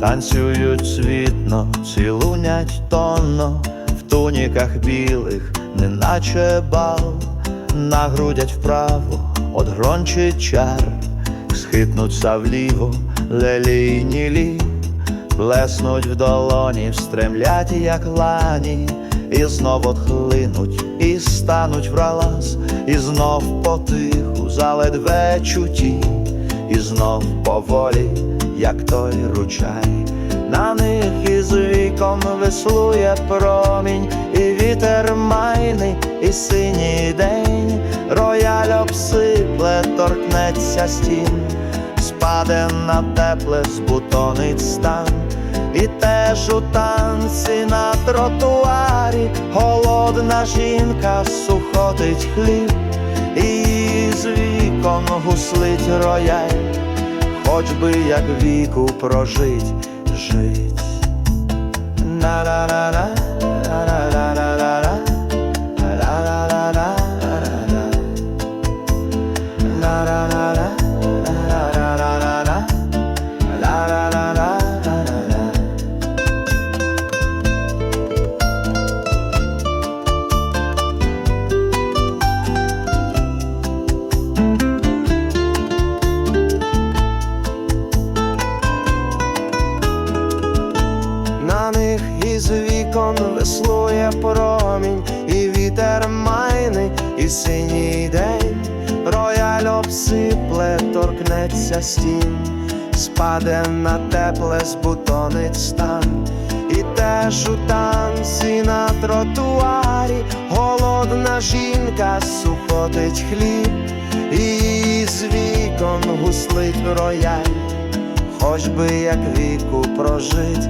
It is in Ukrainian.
Танцюють світно, цілунять тонно, в туніках білих, неначе бал, нагрудять вправо, от грончий чар, схитнуться вліво, лелійні лі плеснуть в долоні, стремлять, як лані, і знов отхлинуть, і стануть вралаз, і знов потиху, заледве чуті, і знов поволі, як той ручай. На них із віком веслує промінь, і вітер майний, і синій день, рояль обсипле, торкнеться стін, спаде на тепле, збутонить стан, і теж у танці на тротуарі голодна жінка сухотить хліб, і з вікон гуслить рояль, хоч би як віку прожить, жить. На-на-на-на, із вікон веслує промінь, і вітер майний, і синій день, рояль обсипле, торкнеться стін, спаде на тепле, збутонить стан, і теж у танці на тротуарі голодна жінка сухотить хліб, і з вікон гуслить рояль. Хоч би як віку прожить,